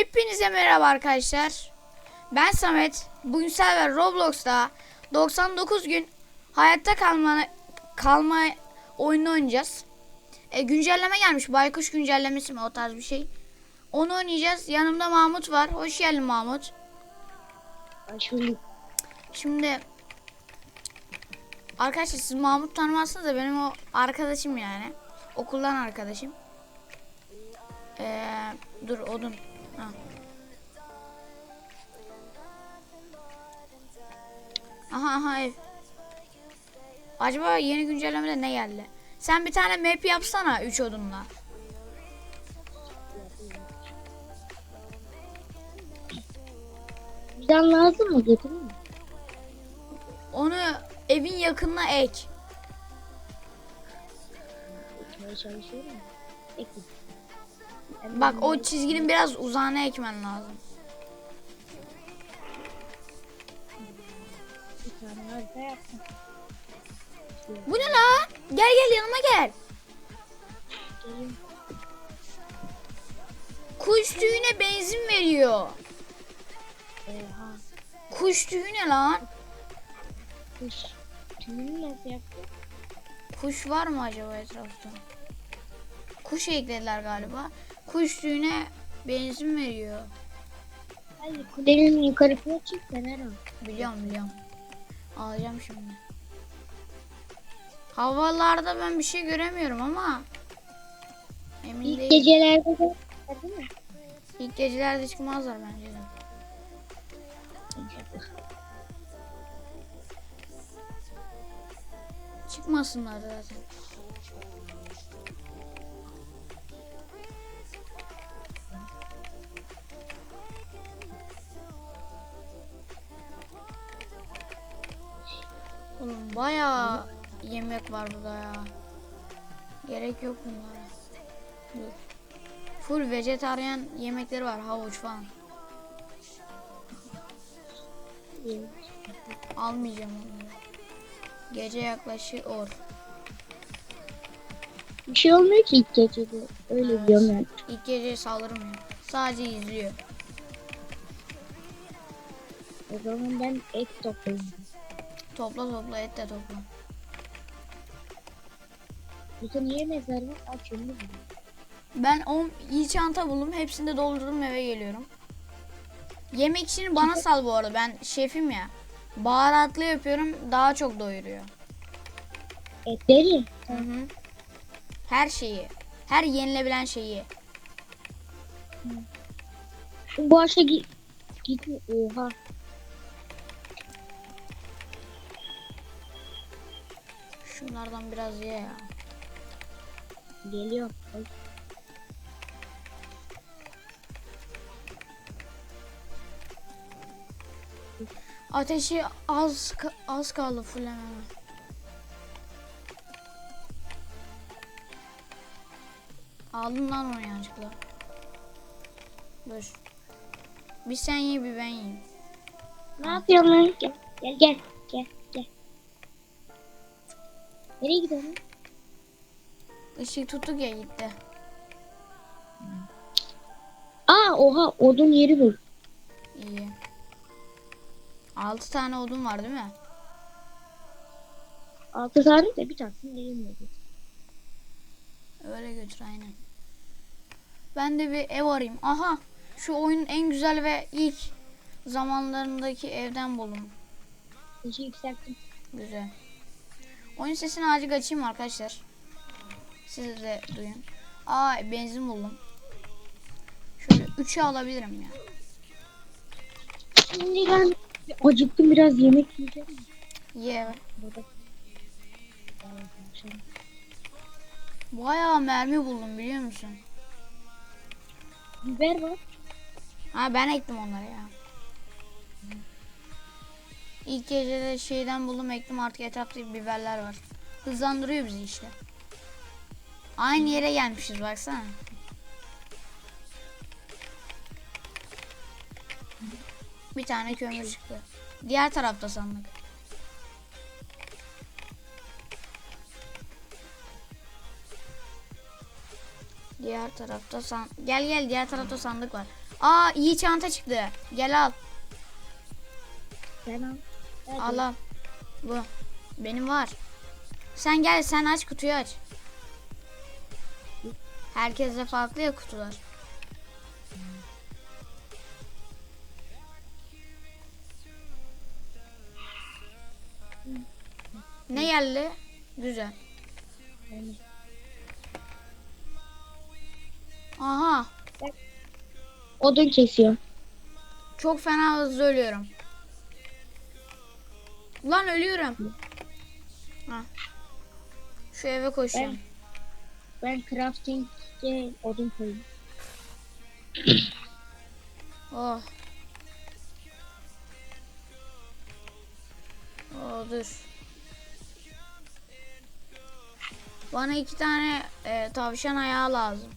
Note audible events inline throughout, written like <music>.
Hepinize merhaba arkadaşlar. Ben Samet. Bugün server Roblox'ta 99 gün hayatta kalma kalma oyunu oynayacağız. E, güncelleme gelmiş. Baykuş güncellemesi mi o tarz bir şey. Onu oynayacağız. Yanımda Mahmut var. Hoş geldin Mahmut. Şöyle Şimdi arkadaşlar siz Mahmut tanımazsınız da benim o arkadaşım yani. Okuldan arkadaşım. Ee, dur odun. Ha. Aha ev. Acaba yeni güncellemede ne geldi? Sen bir tane map yapsana 3 odunla. Bizden lazım mı getireyim mi? Onu evin yakınına ek. Ekmeye çalışıyorum. Ekle. Bak o çizginin biraz uzağına ekmen lazım. Bu ne lan? Gel gel yanıma gel. Kuş tüyüne benzin veriyor. Kuş tüyü ne lan? Kuş. Tümünü nasıl yaptın? Kuş var mı acaba etrafta? Kuş eklediler galiba. Kuş tüyüne benzin veriyor. Hayır kulenin yukarısına çık fener al. Biliyorum biliyorum. Alacağım şimdi. Havalarda ben bir şey göremiyorum ama emin İlk değilim. gecelerde de değil mi? İlk gecelerde çıkmazlar bence de. Çıkmasınlar zaten. Oğlum bayağı yemek var burada ya. Gerek yok bunlara. Dur. Full vejetaryen yemekleri var havuç falan. Almayacağım onları. Gece yaklaşıyor. Bir şey olmuyor ki ilk gecede. Öyle Evet. diyorum ben. İlk gece saldırmıyor. Sadece izliyor. O zaman ben et toplayayım. Topla topla et de topla. Burada niye mezar var? Aç onu. Ben 10 iyi çanta buldum. Hepsini de doldurdum eve geliyorum. Yemek işini bana sal bu arada. Ben şefim ya. Baharatlı yapıyorum. Daha çok doyuruyor. Etleri. Hı hı. Her şeyi. Her yenilebilen şeyi. Şu bu aşağı git. Gitme. Oha. Şunlardan biraz ye ya. Geliyor. Ateşi az az kaldı fullememe. Aldım lan onu yanlışlıkla. Dur. Bir sen ye bir ben yiyeyim. Ne yapıyorsun gel gel gel. Nereye gidiyorsun? Işık tuttuk ya gitti. Aa oha odun yeri bu. İyi. 6 tane odun var değil mi? Altı tane de bir tanesini getir. Öyle götür aynen. Ben de bir ev arayayım. Aha şu oyunun en güzel ve ilk zamanlarındaki evden buldum. Sesi yükselttim. Güzel. Oyun sesini azıcık açayım arkadaşlar. Siz de duyun. Aa benzin buldum. Şöyle 3'ü alabilirim ya. Şimdi ben acıktım biraz yemek yiyeceğim. Ye. Burada. Bayağı mermi buldum biliyor musun? Biber var. Ha ben ektim onları ya. İlk gecede şeyden buldum ektim artık etrafta biberler var. Hızlandırıyor bizi işte. Aynı yere gelmişiz baksana. Bir tane kömür çıktı. Diğer tarafta sandık. Diğer tarafta san gel gel diğer tarafta sandık var. Aa iyi çanta çıktı. Gel al. Sen al. Hadi. Al al. Bu. Benim var. Sen gel sen aç kutuyu aç. Herkese farklı ya kutular. Ne geldi? Güzel. Aha. Odun kesiyor. Çok fena hızlı ölüyorum. Lan ölüyorum. Ha. Şu eve koşuyorum. Ben crafting'e odun koyayım. <coughs> Oh. Oh dur. Bana iki tane e, tavşan ayağı lazım.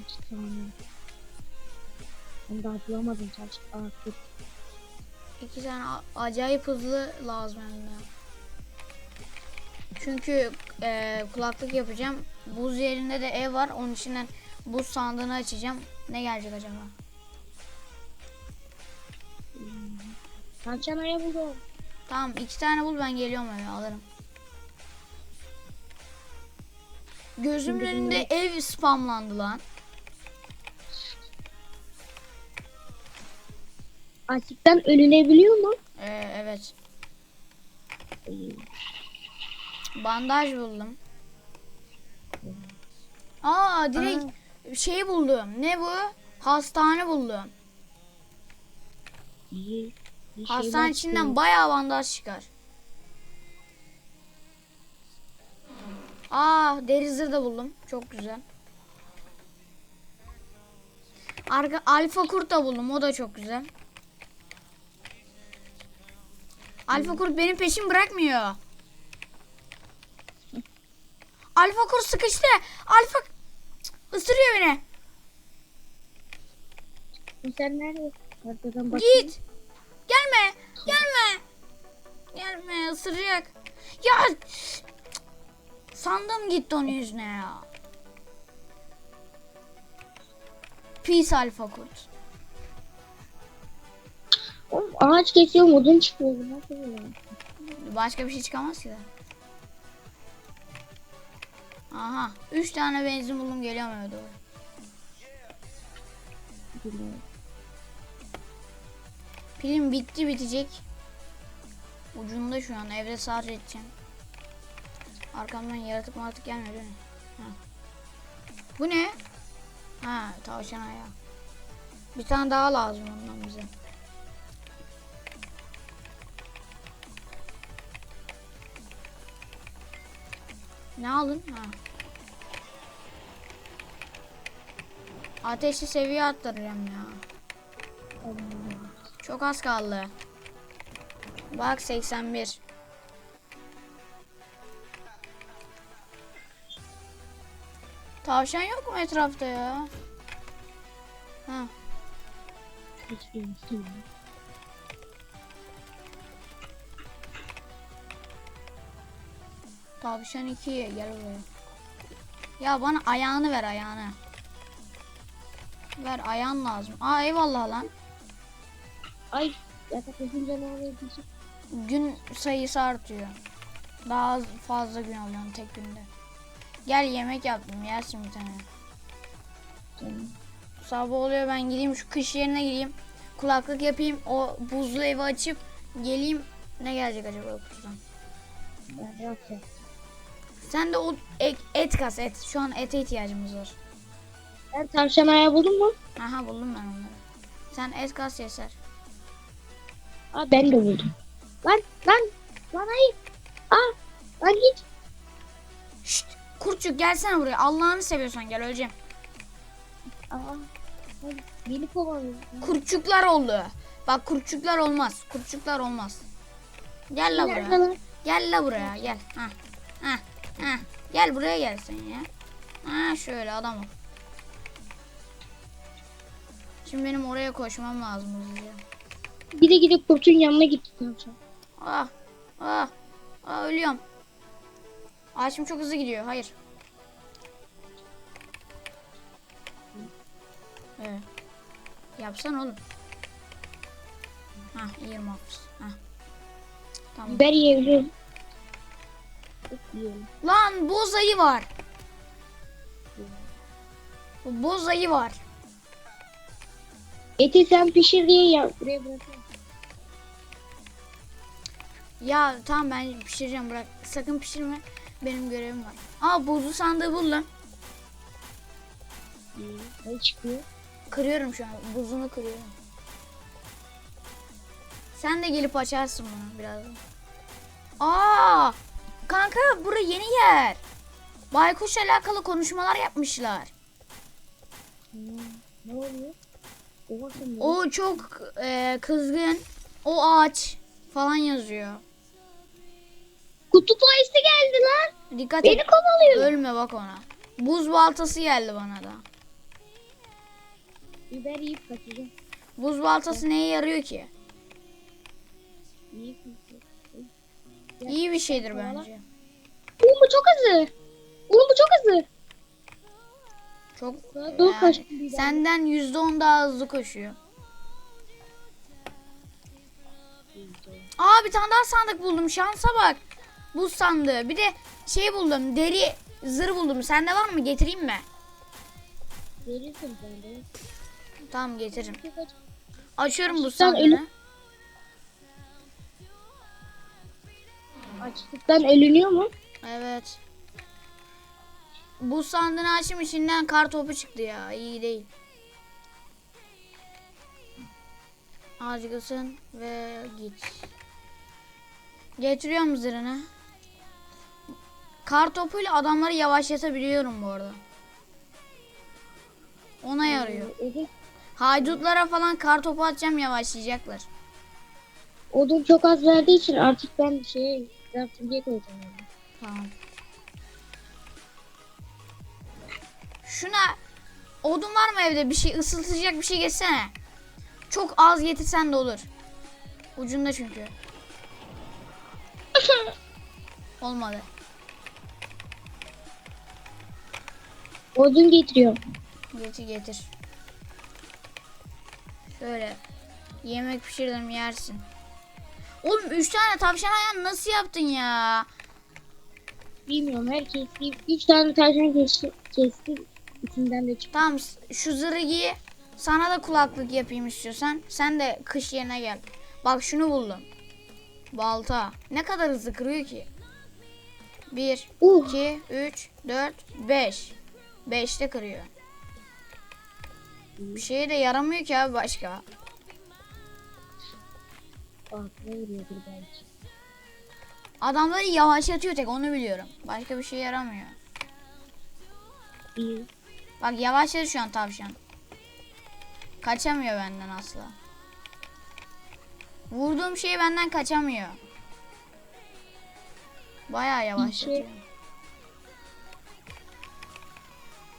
İki tane. Ben daha bulamadım çarşı. Aa. İki tane acayip hızlı lazım hem de. Çünkü e, kulaklık yapacağım. Buz yerinde de ev var. Onun içinden buz sandığını açacağım. Ne gelecek acaba? Tavşan aya buldum. Tamam iki tane bul ben geliyorum eve alırım. Gözümün önünde ev spamlandı lan. Açlıktan ölünebiliyor mu? Ee, evet. Bandaj buldum. Aa direkt şey buldum. Ne bu? Hastane buldum. İyi. Bir Hastane şeyler içinden çıkıyor. bayağı bandaj çıkar. Aa deri zırh da buldum. Çok güzel. Arka alfa kurt da buldum. O da çok güzel. Alfa kurt benim peşim bırakmıyor. Alfa kurt sıkıştı. Alfa ısırıyor beni. Sen nerede? Git. Gelme. Gelme. Gelme ısıracak. Ya sandım gitti onun yüzüne ya. Pis alfa kurt. Ağaç kesiyorum odun çıkıyor. Nasıl oluyor? Başka bir şey çıkamaz ki de. Aha. Üç tane benzin buldum geliyorum eve doğru. Pilim bitti bitecek. Ucunda şu an evde sarf edeceğim. Arkamdan yaratık maratık gelmiyor değil mi? Ha. Bu ne? Ha tavşan ayağı. Bir tane daha lazım ondan bize. Ne alın? Ha. Ateşli seviye attıracağım ya. Çok az kaldı. Bak 81. Tavşan yok mu etrafta ya? Ha. Tavşan 2 gel buraya. Ya bana ayağını ver ayağını. Ver ayağın lazım. Aa eyvallah lan. Ay. Gün sayısı artıyor. Daha az- fazla gün alıyorum tek günde. Gel yemek yaptım yersin bir tane. Canım. Sabah oluyor ben gideyim şu kış yerine gireyim. Kulaklık yapayım. O buzlu evi açıp geleyim. Ne gelecek acaba kutudan? Rahat yap. Sen de o et, et kas et. Şu an ete ihtiyacımız var. Ben tavşan ayağı buldum mu? Aha buldum ben onları. Sen et kas yeser. Aa ben de buldum. Lan lan lan hayır. Aa lan git. Şşt kurtçuk gelsene buraya. Allah'ını seviyorsan gel öleceğim. Aa beni kovalıyor. Kurtçuklar oldu. Bak kurtçuklar olmaz. Kurtçuklar olmaz. Gel la buraya. Gel la buraya gel. Ha. Ha. Ha. Gel buraya gel sen ya. Ha şöyle adam ol. Şimdi benim oraya koşmam lazım hızlıca. Bir de gidip kurtun yanına gitti tavşan. Ah. Ah. Ah ölüyorum. Ağaçım çok hızlı gidiyor. Hayır. Evet. Yapsana oğlum. Hah iyi muhafız. Hah. Tamam. Biber yiyebilirim. Lan boz ayı var. Boz ayı var. Eti sen pişir diye ya buraya bırakıyorum. Ya tamam ben pişireceğim bırak. Sakın pişirme. Benim görevim var. Aa buzlu sandığı buldum. Ne çıkıyor? Kırıyorum şu an. Buzunu kırıyorum. Sen de gelip açarsın bunu birazdan. Aa! Kanka bura yeni yer. Baykuş'la alakalı konuşmalar yapmışlar. Ne oluyor? Oha? O çok e, kızgın. O ağaç falan yazıyor. Kutup ayısı geldi lan. Dikkat Beni et. kovalıyor. Ölme bak ona. Buz baltası geldi bana da. Biber yiyip kaçacağım. Buz baltası neye yarıyor ki? Yiyip. İyi bir şeydir bence. Oğlum bu çok hızlı. Oğlum bu çok hızlı. Çok Dur yani kaç. Biber. senden yüzde on daha hızlı koşuyor. Aa bir tane daha sandık buldum. Şansa bak. Buz sandığı. Bir de şey buldum. Deri zırh buldum. Sende var mı? Getireyim mi? Verirsin sen de. Tamam getiririm. Açıyorum buz Sen Açlıktan ölünüyor mu? Evet. Buz sandığını açtım içinden kar topu çıktı ya. İyi değil. Azıcık ısın ve git. Getiriyorum zırhını. Kar topuyla adamları yavaşlatabiliyorum bu arada. Ona yarıyor. Odun, Haydutlara falan kar topu atacağım yavaşlayacaklar. odun çok az verdiği için artık ben şey crafting'e koyacağım. Yani. Tamam. Şuna odun var mı evde? Bir şey ısıtacak bir şey geçsene. Çok az getirsen de olur. Ucunda çünkü. <laughs> Olmadı. Odun getiriyorum. Getir getir. Şöyle. Yemek pişirdim yersin. Oğlum 3 tane tavşan ayağını nasıl yaptın ya? Bilmiyorum herkes bir üç tane tavşan kesti, kesti. İçinden de çıktı. Tamam şu zırhı giy. Sana da kulaklık yapayım istiyorsan. Sen de kış yerine gel. Bak şunu buldum. Balta. Ne kadar hızlı kırıyor ki? 1, Uh. 2, 3, 4, 5. 5'te kırıyor. Bir şeye de yaramıyor ki abi başka. Bak ne vuruyordur belki. Adamları yavaşlatıyor tek onu biliyorum. Başka bir şey yaramıyor. İyi. Bak yavaşladı şu an tavşan. Kaçamıyor benden asla. Vurduğum şey benden kaçamıyor. Bayağı yavaşlatıyor.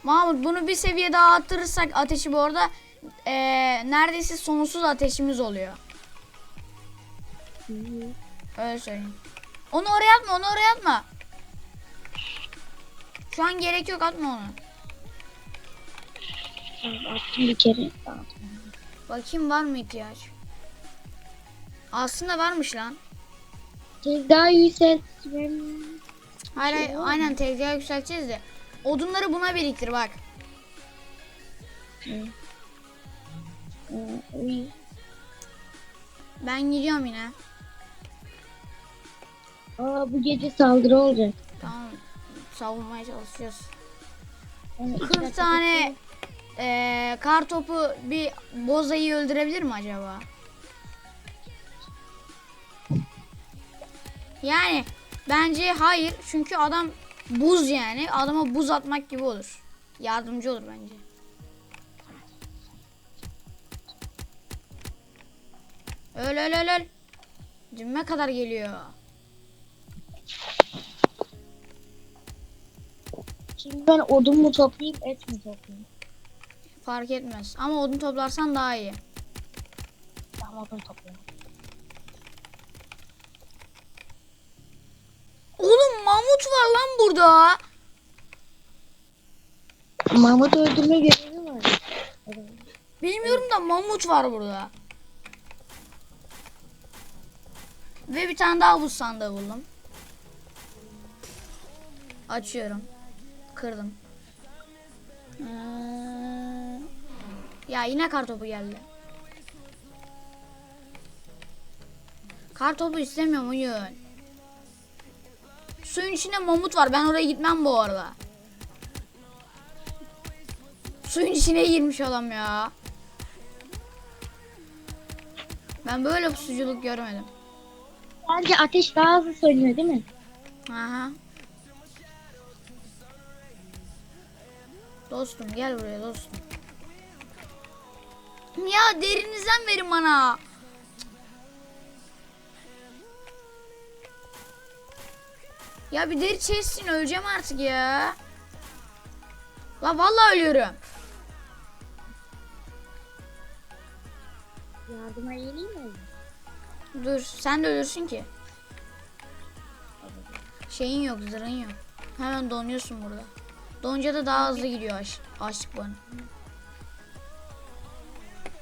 Mahmut bunu bir seviye daha arttırırsak ateşi bu arada eee, neredeyse sonsuz ateşimiz oluyor. Öyle söyleyeyim. Onu oraya atma onu oraya atma. Şu an gerek yok atma onu. Tamam, attım bir kere. Bakayım var mı ihtiyaç? Aslında varmış lan. Kez daha yükseltmem. Hayır, hayır aynen tezgahı yükselteceğiz de. Odunları buna biriktir bak. Ben gidiyorum yine. Aa bu gece saldırı olacak. Tamam. Savunmaya çalışıyoruz. Yani iki 40 dakika tane eee kar topu bir bozayı öldürebilir mi acaba? Yani bence hayır. Çünkü adam buz yani. Adama buz atmak gibi olur. Yardımcı olur bence. Öl öl öl öl. Cime kadar geliyor. Şimdi ben odun mu toplayayım et mi toplayayım? Fark etmez. Ama odun toplarsan daha iyi. Tamam odun toplayayım. Oğlum mamut var lan burada. Mahmut öldürme görevi var. Bilmiyorum da mamut var burada. Ve bir tane daha buz sandığı buldum. Açıyorum. Kırdım. Ee, ya yine kartopu geldi. Kartopu istemiyorum oyun. Suyun içinde mamut var. Ben oraya gitmem bu arada. Suyun içine girmiş adam ya. Ben böyle pusuculuk görmedim. Bence ateş daha hızlı sönüyor değil mi? Aha. Dostum gel buraya dostum. Ya derinizden verin bana. Ya bir deri çeksin öleceğim artık ya. La vallahi ölüyorum. Yardıma geleyim mi? Dur sen de ölürsün ki. Şeyin yok zırhın yok. Hemen donuyorsun burada. Donunca da daha hızlı gidiyor aç, açlık bana.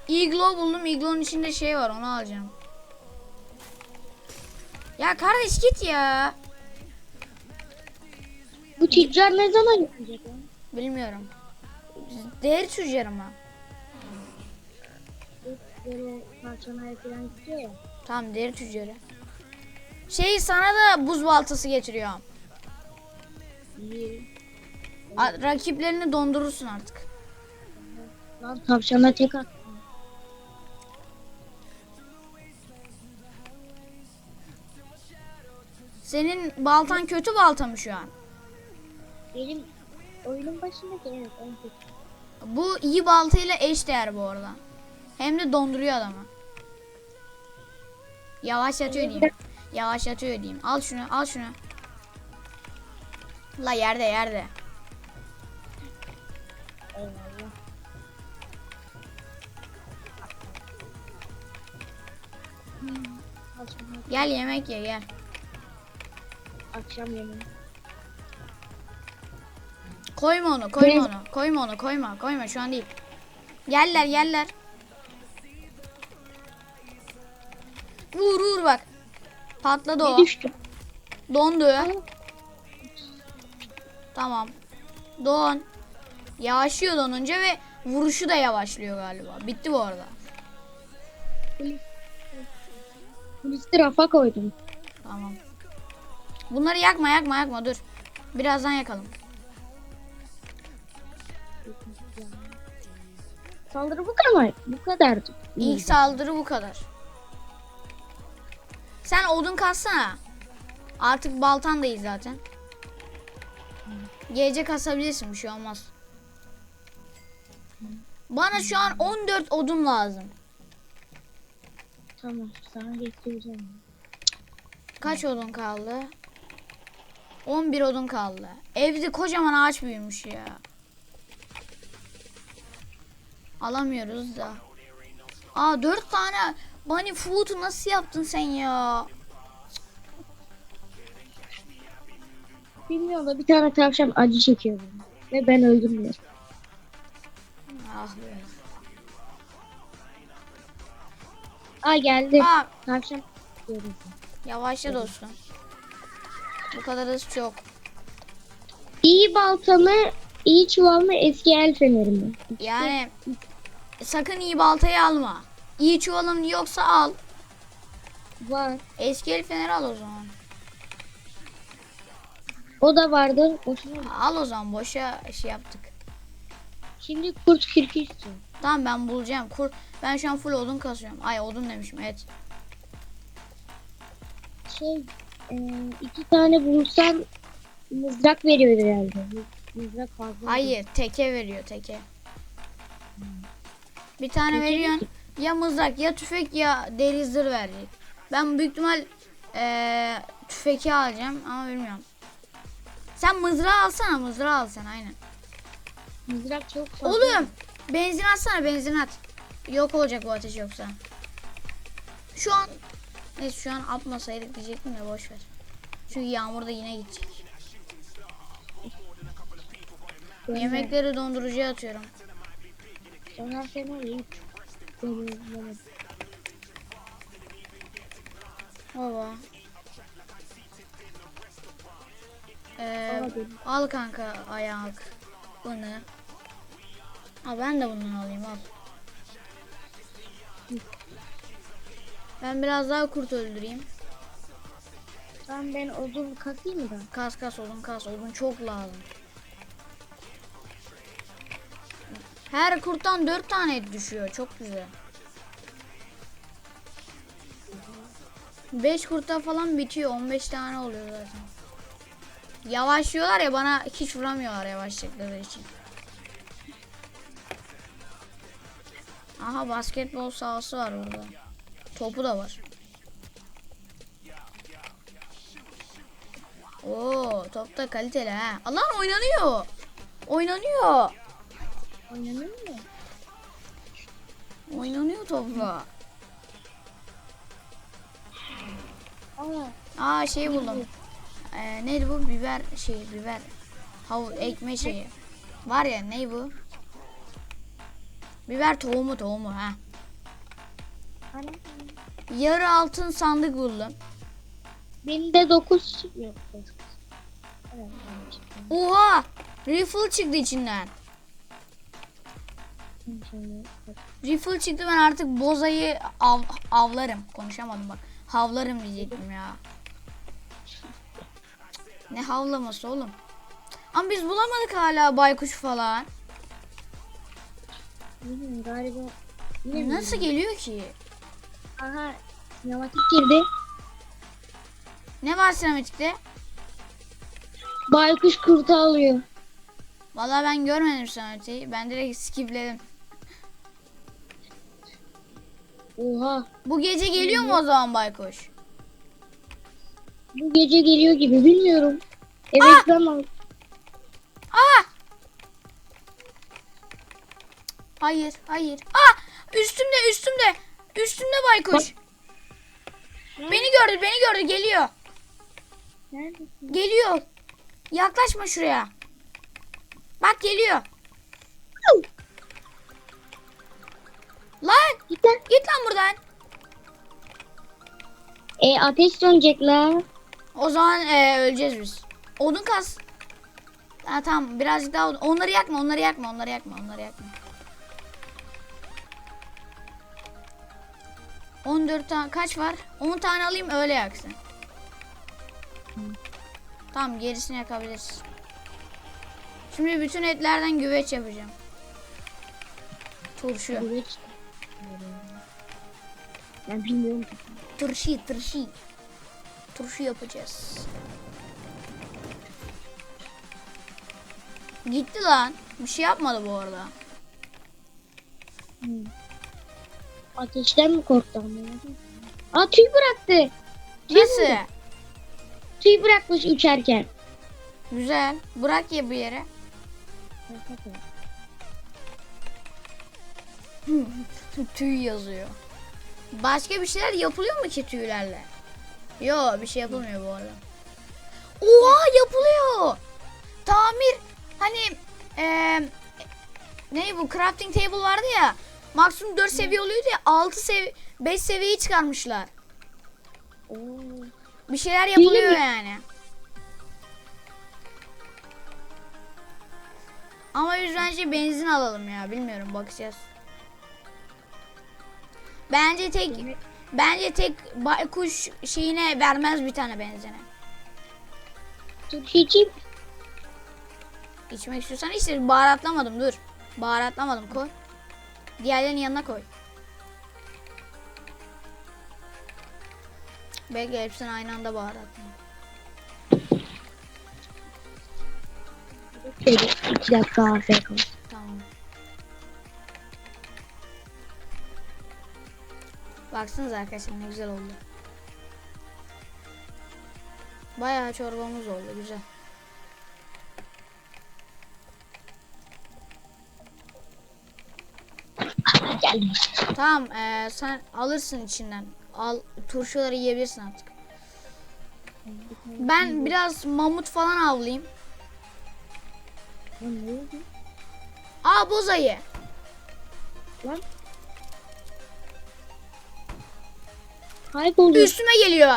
Iglo buldum. Iglo'nun içinde şey var onu alacağım. Ya kardeş git ya. Bu tüccar ne zaman gelecek? ya? Bilmiyorum. Değer tüccarım ha. Böyle parçalara falan gidiyor ya. Tamam deri tüccarı. Şey sana da buz baltası getiriyorum. İyi. A- rakiplerini dondurursun artık. Lan tavşana tek at. Senin baltan kötü balta mı şu an? Benim oyunun başındaki evet en kötü. Bu iyi baltayla eş değer bu arada. Hem de donduruyor adamı. Yavaşlatıyor diyeyim. Yavaşlatıyor diyeyim. Al şunu, al şunu. La yerde yerde. Gel yemek ye gel. akşam yemeği. Koyma onu, koyma onu. Koyma onu, koyma, koyma şu an değil. Yerler, yerler. Vur vur bak. Patladı o. düştü? Dondu. Tamam. Don. Yavaşlıyor donunca ve vuruşu da yavaşlıyor galiba. Bitti bu arada. Polisi rafa koydum. Tamam. Bunları yakma yakma yakma dur. Birazdan yakalım. Saldırı bu kadar. Bu kadardı. İlk saldırı bu kadar. Sen odun kassana. Artık baltan da iyi zaten. Gece kasabilirsin bir şey olmaz. Bana şu an 14 odun lazım. Tamam sana getireceğim. Kaç odun kaldı? 11 odun kaldı. Evde kocaman ağaç büyümüş ya. Alamıyoruz da. Aa 4 tane bunny food'u nasıl yaptın sen ya? Bilmiyorum da bir tane tavşan acı çekiyor. Ve ben öldüm diyor. Ah be. Aa geldi. Aa Tavşan yavaşla dostum. Bu kadar hız çok. İyi balta mı, iyi çuval mı, eski el feneri mi? Yani sakın iyi baltayı alma. İyi çuvalın yoksa al. Var. Eski el feneri al o zaman. O da vardı. Boşuna. Al o zaman boşa şey yaptık. Şimdi kurt kürkü istiyor. Tamam ben bulacağım. Kur ben şu an full odun kasıyorum. Ay odun demişim evet. Şey, e, iki tane bulursan mızrak veriyor herhalde. Mızrak fazla. Hayır teke veriyor teke. Bir tane veriyorsun. Ya mızrak ya tüfek ya deri zırh verecek. Ben büyük ihtimal eee tüfeki alacağım ama bilmiyorum. Sen mızrağı alsana mızrağı al sen aynen. Mızrak çok fazla. Oğlum benzin atsana benzin at. Yok olacak bu ateş yoksa. Şu an neyse şu an atmasaydık diyecektim de boş ver. Çünkü yağmur da yine gidecek. Ben de- Yemekleri dondurucuya atıyorum. Sonra orayı deneyimlemedim. Baba. Ee, al kanka ayak. Bunu. Ha ben de bundan alayım al. Ben biraz daha kurt öldüreyim. Ben ben odun kasayım mı da? Kas kas odun kas odun çok lazım. Her kurttan 4 tane et düşüyor. Çok güzel. 5 kurtta falan bitiyor. 15 tane oluyor zaten. Yavaşlıyorlar ya bana hiç vuramıyorlar yavaşlıkları için. Aha basketbol sahası var burada. Topu da var. Oo, top da kaliteli ha. Allah oynanıyor. Oynanıyor. Oynanır mı? Oynanıyor topla. Aa şey buldum. Ee, neydi bu? Biber şey biber. Hav ekme şeyi. Var ya ne bu? Biber tohumu tohumu ha. hani Yarı altın sandık buldum. benim de 9 yok. dokuz. Çıktı. Oha! Rifle çıktı içinden. Rifle çıktı ben artık bozayı av, avlarım. Konuşamadım bak. Havlarım diyecektim ya. Ne havlaması oğlum. Ama biz bulamadık hala baykuş falan. Bilmiyorum galiba. Yine Nasıl geliyor ki? Aha sinematik girdi. Ne var sinematikte? Baykuş kurtu alıyor. Vallahi ben görmedim sinematiği. Ben direkt skipledim. Oha. Bu gece geliyor mu o zaman baykuş? Bu gece geliyor gibi bilmiyorum. Ah! Evet ama Aa! Hayır, hayır. Aa! Üstümde, üstümde. Üstümde baykuş. Beni gördü, beni gördü. Geliyor. Neredesin? Geliyor. Yaklaşma şuraya. Bak geliyor. Lan Git lan. git lan buradan. E ateş sönecek la. O zaman e, öleceğiz biz. Odun kas. Ha, tamam birazcık daha odun. Onları yakma onları yakma onları yakma onları yakma. 14 tane kaç var? 10 tane alayım öyle yaksın. Tamam gerisini yakabiliriz. Şimdi bütün etlerden güveç yapacağım. Turşu. Evet. Ben bilmiyorum. Turşu, turşu. Turşu yapacağız. Gitti lan. Bir şey yapmadı bu arada. Hmm. Ateşten mi korktu anlamadım. Aa tüy bıraktı. Tüy Nasıl? buldu. Tüy bırakmış uçarken. Güzel. Bırak ya bir yere. <laughs> Tüy yazıyor. Başka bir şeyler yapılıyor mu ki tüylerle? Yo bir şey yapılmıyor bu arada. Oha yapılıyor. Tamir hani eee ne bu crafting table vardı ya. Maksimum 4 seviye oluyordu ya 6 seviye 5 seviyeyi çıkarmışlar. Oo. Bir şeyler yapılıyor mi? yani. Ama biz bence benzin alalım ya. Bilmiyorum bakacağız. Bence tek bence tek baykuş şeyine vermez bir tane benzine. Turşucuyum. İçmek istiyorsan işte baharatlamadım dur. Baharatlamadım koy. Diğerlerinin yanına koy. Bekle hepsini aynı anda. Şöyle iki dakika afiyet olsun. Tamam. Baksanıza arkadaşlar ne güzel oldu. Bayağı çorbamız oldu güzel. Geldim. Tamam eee, sen alırsın içinden. Al turşuları yiyebilirsin artık. Ben biraz mamut falan avlayayım. Lan ne oldu? Aa bozayı. Lan. Kayboldu. Üstüme geliyor.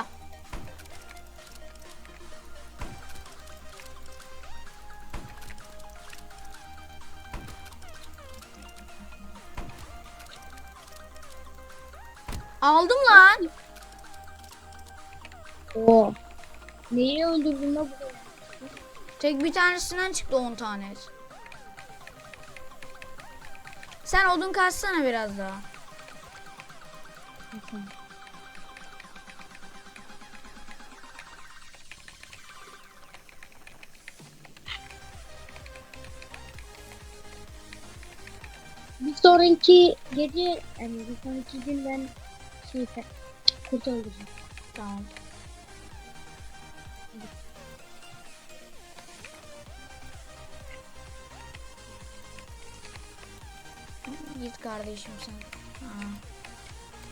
Aldım lan. Oo. Neyi öldürdün la bu? Tek bir tanesinden çıktı 10 tane. Sen odun kaçsana biraz daha. Bir sonraki gece yani bir sonraki gün ben şey kurt öldüreceğim. Tamam. Git kardeşim sen. Ha.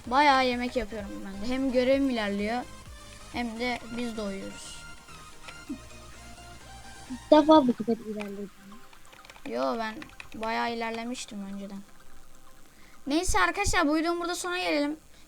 Bayağı yemek yapıyorum ben de. Hem görevim ilerliyor hem de biz doyuyoruz. İlk defa bu kadar ilerledim. Yo ben bayağı ilerlemiştim önceden. Neyse arkadaşlar bu videonun burada sona gelelim.